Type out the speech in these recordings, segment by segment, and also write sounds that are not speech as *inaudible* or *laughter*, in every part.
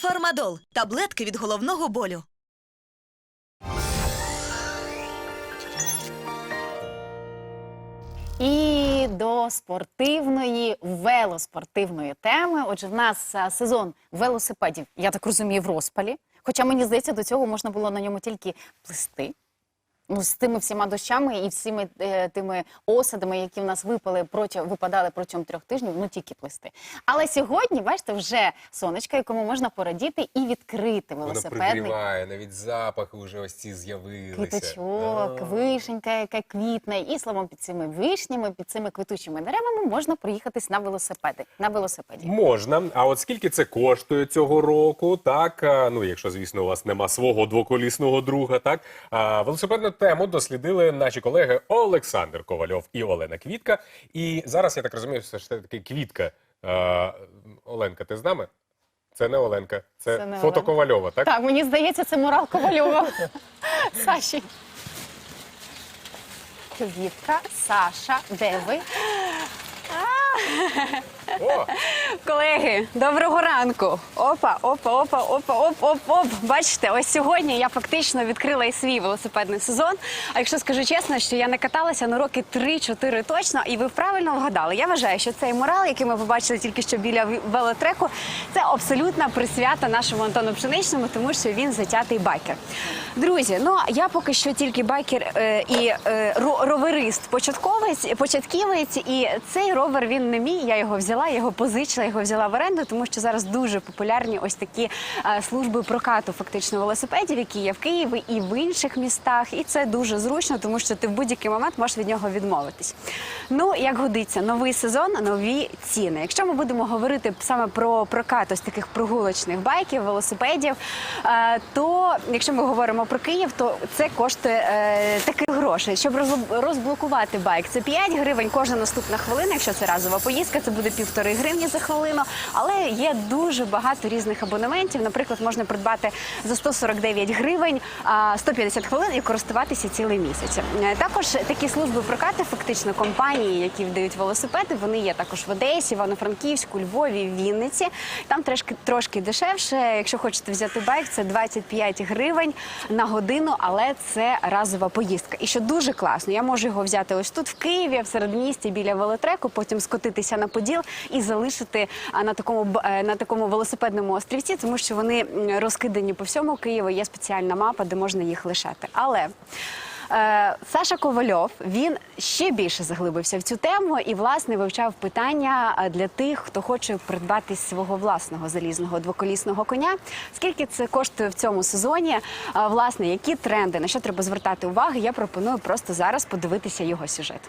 Фармадол таблетки від головного болю. І до спортивної велоспортивної теми. Отже, в нас а, сезон велосипедів, я так розумію, в розпалі. Хоча мені здається, до цього можна було на ньому тільки плисти. Ну, з тими всіма дощами і всіми е, тими осадами, які в нас випали проти, випадали протягом трьох тижнів, ну тільки плисти. Але сьогодні, бачите, вже сонечко, якому можна порадіти і відкрити Воно пригріває, навіть запахи вже ось ці з'явилися. квіточок, вишенька, яка квітне, і словом, під цими вишнями, під цими квітучими деревами можна проїхатись на велосипеди. На велосипеді. Можна. А от скільки це коштує цього року? Так, ну якщо звісно у вас нема свого двоколісного друга, так а, велосипедну тему дослідили наші колеги Олександр Ковальов і Олена Квітка. І зараз я так розумію, все ж таки Квітка. А, Оленка, ти з нами? Це не Оленка, це, Це не фото Оленка. Ковальова, так? Так, мені здається, це мурал Ковальова. *laughs* Саші. Квітка, Саша, де ви? Колеги, доброго ранку. Опа, опа, опа, опа, оп, оп, оп. Бачите, ось сьогодні я фактично відкрила і свій велосипедний сезон. А якщо скажу чесно, що я не каталася на роки 3-4 точно, і ви правильно вгадали. Я вважаю, що цей мурал, який ми побачили тільки що біля велотреку, це абсолютна присвята нашому Антону Пшеничному, тому що він затятий байкер. Друзі, ну я поки що тільки байкер е, і е, ро- роверист, початковець, початківець, і цей ровер він не мій. Я його взяла, я його позичила, його взяла в оренду, тому що зараз дуже популярні ось такі е, служби прокату фактично велосипедів, які є в Києві і в інших містах. І це дуже зручно, тому що ти в будь-який момент можеш від нього відмовитись. Ну як годиться, новий сезон, нові ціни. Якщо ми будемо говорити саме про прокат ось таких прогулочних байків, велосипедів, е, то якщо ми говоримо про Київ, то це коштує е, таких грошей. Щоб розбл- розблокувати байк, це 5 гривень кожна наступна хвилина. Якщо це разова поїздка, це буде півтори гривні за хвилину. Але є дуже багато різних абонементів. Наприклад, можна придбати за 149 гривень а, 150 хвилин і користуватися цілий місяць. Е, Також такі служби прокату, фактично компанії, які вдають велосипеди, вони є також в Одесі, Івано-Франківську, Львові, Вінниці. Там трошки трошки дешевше. Якщо хочете взяти байк, це 25 гривень на годину, але це разова поїздка. І що дуже класно, я можу його взяти ось тут в Києві, в середмісті біля велотреку, потім скотитися на поділ і залишити на такому е, на такому велосипедному острівці, тому що вони розкидані по всьому Києву. Є спеціальна мапа, де можна їх лишати. Але Е, Саша Ковальов він ще більше заглибився в цю тему і власне вивчав питання для тих, хто хоче придбати свого власного залізного двоколісного коня. Скільки це коштує в цьому сезоні? Власне, які тренди, на що треба звертати увагу? Я пропоную просто зараз подивитися його сюжет.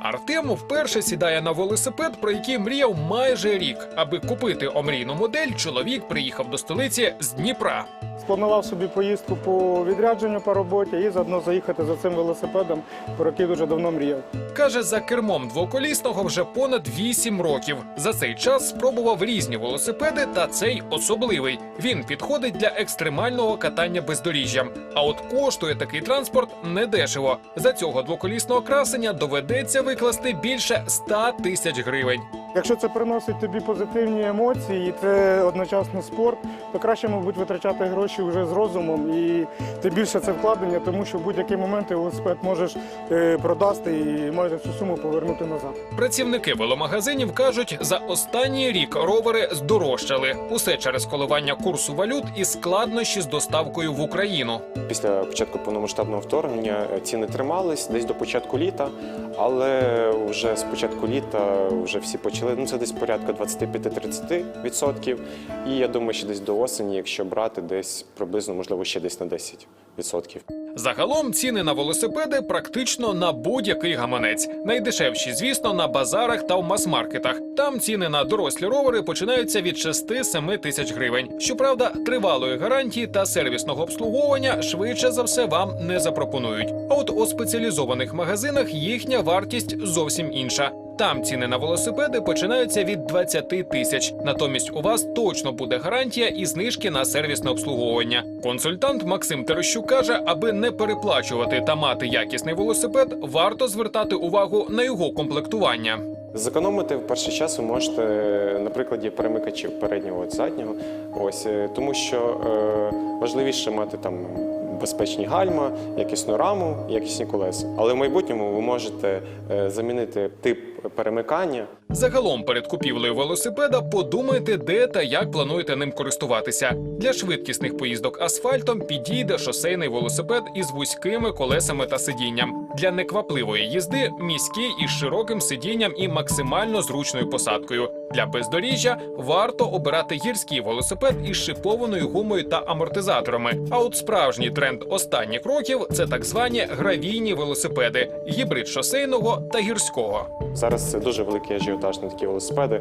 Артем вперше сідає на велосипед, про який мріяв майже рік. Аби купити омрійну модель, чоловік приїхав до столиці з Дніпра. Спланував собі поїздку по відрядженню по роботі і заодно заїхати за цим велосипедом, про який дуже давно мріяв. Каже, за кермом двоколісного вже понад 8 років. За цей час спробував різні велосипеди, та цей особливий. Він підходить для екстремального катання бездоріжжям. А от коштує такий транспорт недешево. За цього двоколісного красення доведеться викласти більше 100 тисяч гривень. Якщо це приносить тобі позитивні емоції і це одночасно спорт, то краще, мабуть, витрачати гроші вже з розумом і тим більше це вкладення, тому що в будь-який момент ти велосипед можеш е, продасти і майже всю суму повернути назад. Працівники веломагазинів кажуть, за останній рік ровери здорожчали. Усе через коливання курсу валют і складнощі з доставкою в Україну. Після початку повномасштабного вторгнення е, ціни тримались десь до початку літа, але вже з початку літа вже всі почали. Ну це десь порядка 25-30%. І я думаю, що десь до осені, якщо брати, десь приблизно, можливо, ще десь на 10%. Загалом ціни на велосипеди практично на будь-який гаманець. Найдешевші, звісно, на базарах та в мас-маркетах. Там ціни на дорослі ровери починаються від 6-7 тисяч гривень. Щоправда, тривалої гарантії та сервісного обслуговування швидше за все вам не запропонують. А от у спеціалізованих магазинах їхня вартість зовсім інша. Там ціни на велосипеди починаються від 20 тисяч. Натомість у вас точно буде гарантія і знижки на сервісне обслуговування. Консультант Максим Терещук каже, аби не переплачувати та мати якісний велосипед, варто звертати увагу на його комплектування. Зекономити в перший час ви можете на прикладі перемикачів переднього і заднього. Ось е, тому що е, важливіше мати там безпечні гальма, якісну раму, якісні колеса. Але в майбутньому ви можете е, замінити тип перемикання. Загалом перед купівлею велосипеда подумайте, де та як плануєте ним користуватися. Для швидкісних поїздок асфальтом підійде шосейний велосипед із вузькими колесами та сидінням. Для неквапливої їзди міський із широким сидінням і максимально зручною посадкою. Для бездоріжжя варто обирати гірський велосипед із шипованою гумою та амортизаторами. А от справжній тренд останніх років це так звані гравійні велосипеди, гібрид шосейного та гірського. Зараз це дуже великий ажіотаж на такі велосипеди.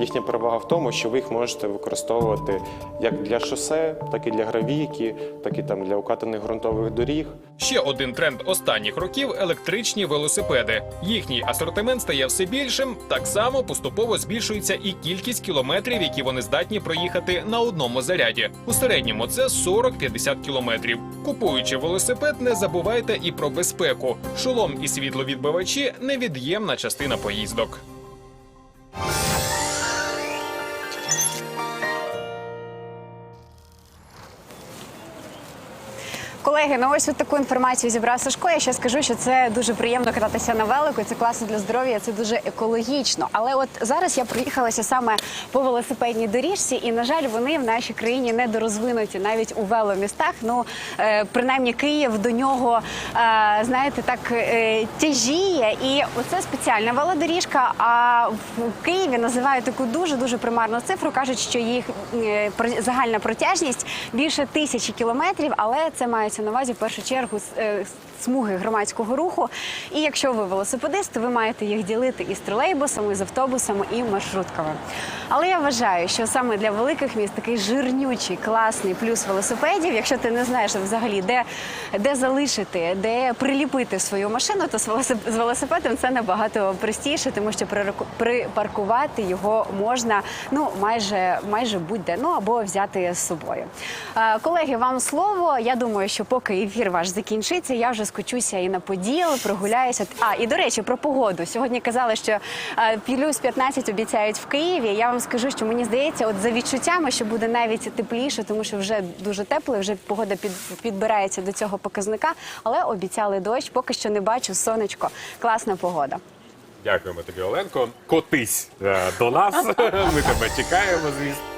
Їхня перевага в тому, що ви їх можете використовувати як для шосе, так і для гравійки, так і там для укатаних ґрунтових доріг. Ще один тренд останніх років електричні велосипеди. Їхній асортимент стає все більшим. Так само поступово збільшується і кількість кілометрів, які вони здатні проїхати на одному заряді. У середньому це 40-50 кілометрів. Купуючи велосипед, не забувайте і про безпеку. Шолом і світловідбивачі невід'ємна частина поїздок. Колеги, ну ось от таку інформацію зібрав Сашко. Я ще скажу, що це дуже приємно кататися на велику. Це класно для здоров'я, це дуже екологічно. Але от зараз я проїхалася саме по велосипедній доріжці, і на жаль, вони в нашій країні недорозвинуті навіть у веломістах. Ну е, принаймні Київ до нього е, знаєте так е, тяжіє. І оце спеціальна велодоріжка. А в Києві називають таку дуже дуже примарну цифру. кажуть, що їх загальна протяжність більше тисячі кілометрів, але це мається на увазі в першу чергу е, смуги громадського руху. І якщо ви велосипедист, ви маєте їх ділити із тролейбусами, з автобусами і маршрутками. Але я вважаю, що саме для великих міст такий жирнючий, класний плюс велосипедів, якщо ти не знаєш взагалі, де, де залишити, де приліпити свою машину, то з велосипедом це набагато простіше, тому що припаркувати його можна ну майже майже будь-де, ну або взяти з собою. Е, Колеги, вам слово. Я думаю, що поки ефір ваш закінчиться, я вже скочуся і на поділ, прогуляюся. А і до речі, про погоду. Сьогодні казали, що е, плюс 15 обіцяють в Києві. Я вам скажу, що мені здається, от за відчуттями, що буде навіть тепліше, тому що вже дуже тепло, вже погода під, підбирається до цього показника. Але обіцяли дощ. Поки що не бачу сонечко. Класна погода. Дякуємо тобі, Оленко. Котись е, до нас. *laughs* Ми тебе чекаємо, звісно.